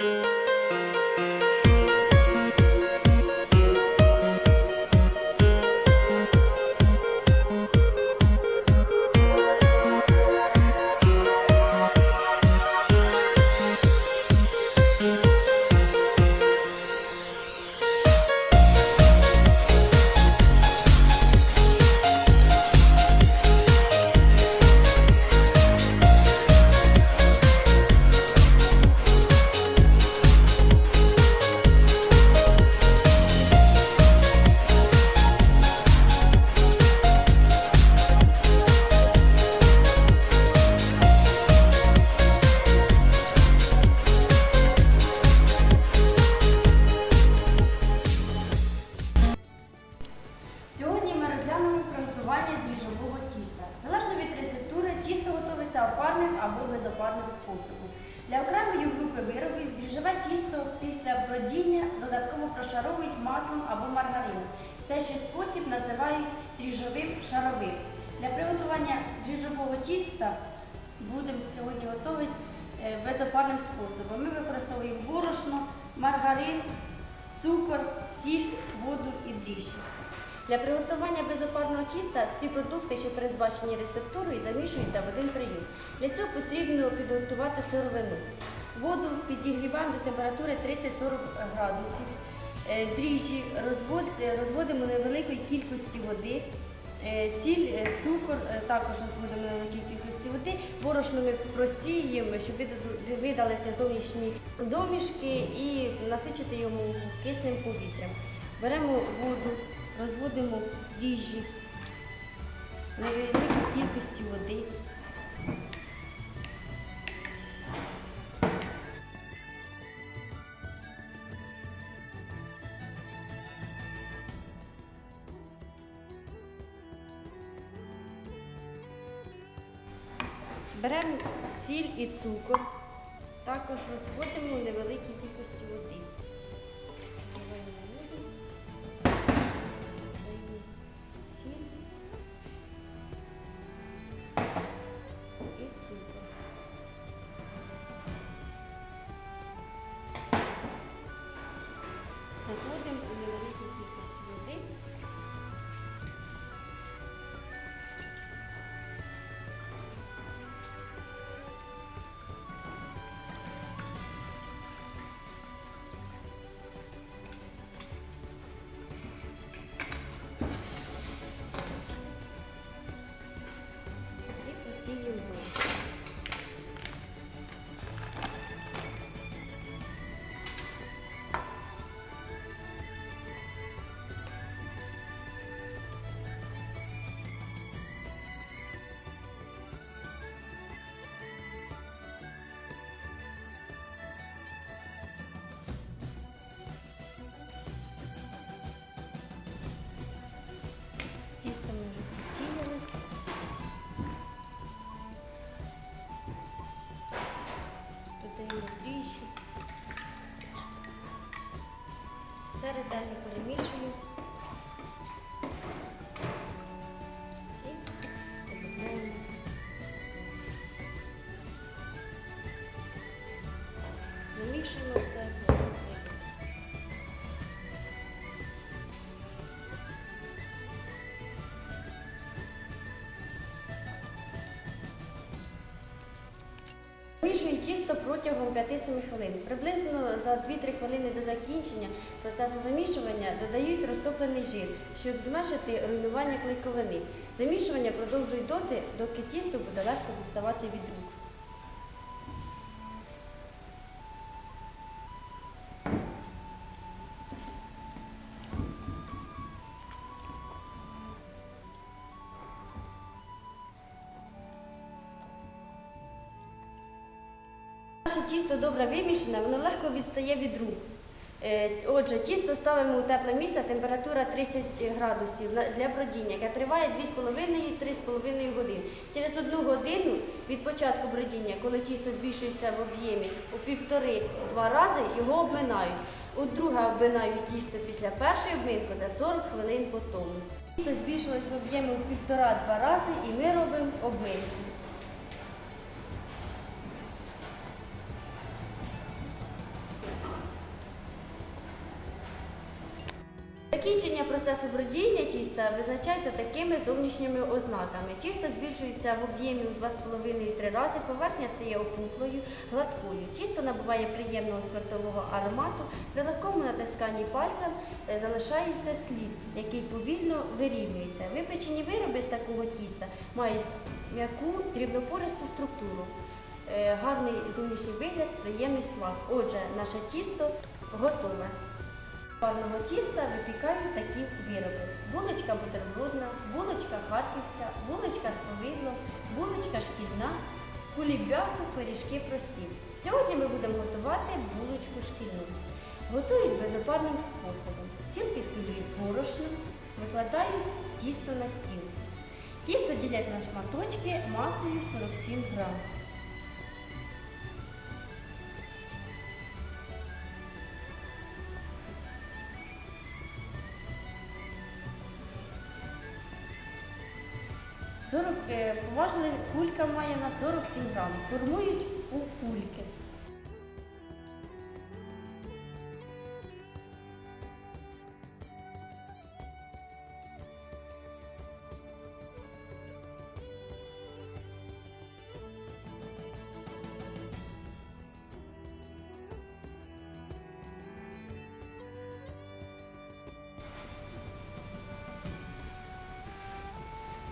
Сьогодні маслом або маргарином. Цей ще спосіб називають дріжджовим шаровим. Для приготування дріжджового тіста будемо сьогодні готувати е, безопарним способом. Ми використовуємо борошно, маргарин, цукор, сіль, воду і дріжджі. Для приготування безопарного тіста всі продукти, що передбачені рецептурою, замішуються в один прийом. Для цього потрібно підготувати сировину. Воду підігріваємо до температури 30-40 градусів. Е, Дріжджі е, розводимо невеликої кількості води. Е, Сіль, цукор також розводимо в невеликій кількості води. Борошно ми просіємо, щоб видалити зовнішні домішки і насичити йому кисним повітрям. Беремо воду, розводимо дріжджі в невеликій кількості води. Беремо сіль і цукор, також розводимо у невеликій кількості води. Все ретельно перемішуємо. Вимішую протягом 5-7 хвилин. Приблизно за 2-3 хвилини до закінчення процесу замішування додають розтоплений жир, щоб зменшити руйнування клейковини. Замішування продовжують доти, доки тісто буде легко діставати від рук. Тісто добре вимішане, воно легко відстає від рук. Е, Отже, тісто ставимо у тепле місце, температура 30 градусів для бродіння, яке триває 2,5-3,5 години. Через одну годину від початку бродіння, коли тісто збільшується в об'ємі у півтори-два рази, його обминають. Удруге обминають тісто після першої обминки за 40 хвилин по тому. Тісто збільшилось в об'ємі у півтора-два рази і ми робимо обминку. Процесу бродіння тіста визначається такими зовнішніми ознаками. Тісто збільшується в об'ємі у 2,5-3 рази, поверхня стає опуклою, гладкою. Тісто набуває приємного спиртового аромату. При легкому натисканні пальцем е, залишається слід, який повільно вирівнюється. Випечені вироби з такого тіста мають м'яку дрібнопористу структуру. Е, Гарний зовнішній вигляд, приємний смак. Отже, наше тісто готове. Парного тіста випікаю такі вироби. Булочка бутербродна, булочка харківська, булочка з повидлом, булочка шкільна, кулібяку, пиріжки прості. Сьогодні ми будемо готувати булочку шкільну. Готують безопарним способом. Стіл підпілюють борошно, викладають тісто на стіл. Тісто ділять на шматочки масою 47 грамів. 40, е, поважна кулька має на 47 грамів. Формують у кульки.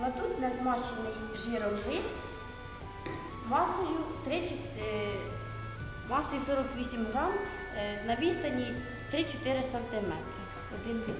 Кладуть на змащений жиром лист масою 3, е, масою 48 грам на відстані 3-4 см один від.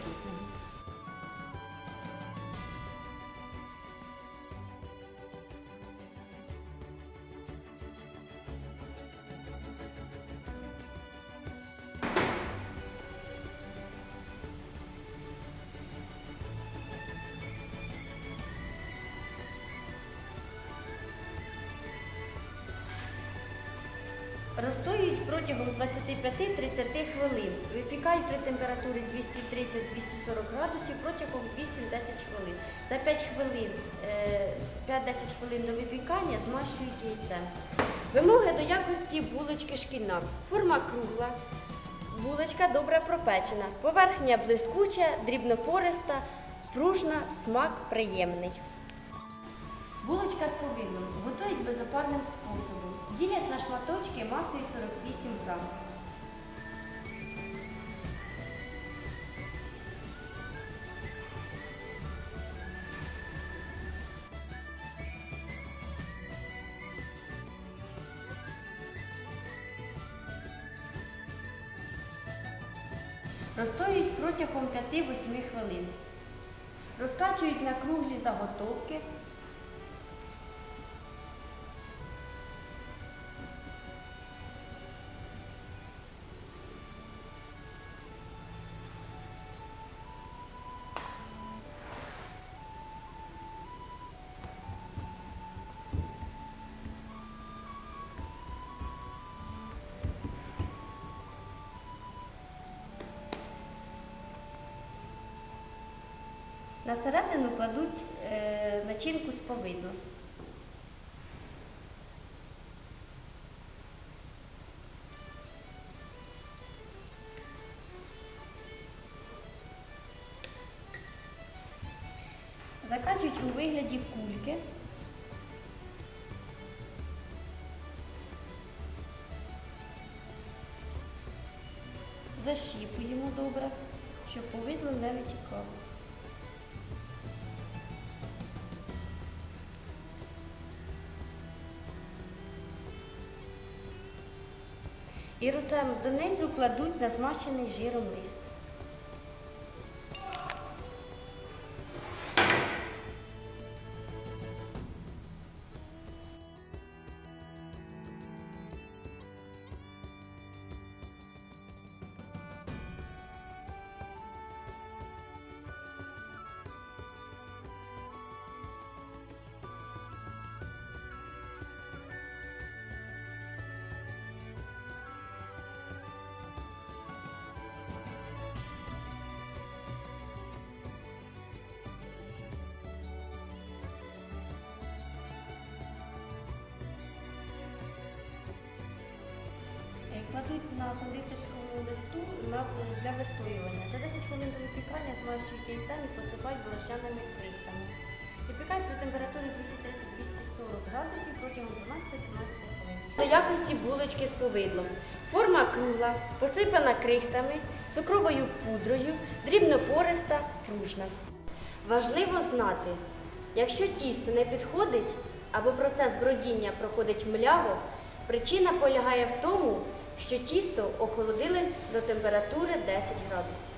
Протягом 25-30 хвилин. Випікають при температурі 230-240 градусів протягом 8-10 хвилин. За 5 хвилин, е, 5-10 хвилин до випікання змащують яйцем. Вимоги до якості булочки шкільна. Форма кругла. Булочка добре пропечена. Поверхня блискуча, дрібнопориста, пружна, смак приємний. Булочка з повидлом готують безопарним способом. Ділять на шматочки масою 48 грам. Розстоюють протягом 5-8 хвилин. Розкачують на круглі заготовки. На середину кладуть е, начинку з повидлом. Закачують у вигляді кульки. Защіпуємо добре, щоб повидло не витікало. І руцем донизу кладуть на змащений жиром лист. Кладуть на кондитерському листу для, вистоювання. За 10 хвилин до випікання змащують яйцем і посипають борошняними крихтами. Випікають при температурі 230-240 градусів протягом 12-15 хвилин. До якості булочки з повидлом. Форма кругла, посипана крихтами, цукровою пудрою, дрібнопориста, пружна. Важливо знати, якщо тісто не підходить або процес бродіння проходить мляво, причина полягає в тому, що тісто охолодилось до температури 10 градусів.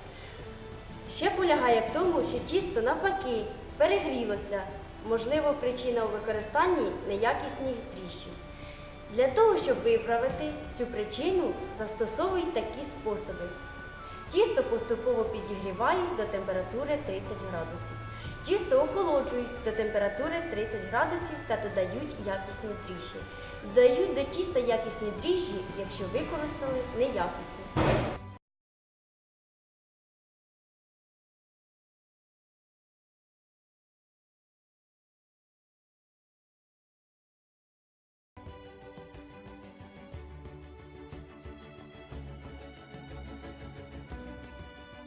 Ще полягає в тому, що тісто навпаки перегрілося. Можливо, причина у використанні неякісних дріжджів. Для того, щоб виправити цю причину, застосовують такі способи. Тісто поступово підігрівають до температури 30 градусів. Тісто охолоджують до температури 30 градусів та додають якісні дріжджі. Додають до тіста якісні дріжджі, якщо використали неякісні.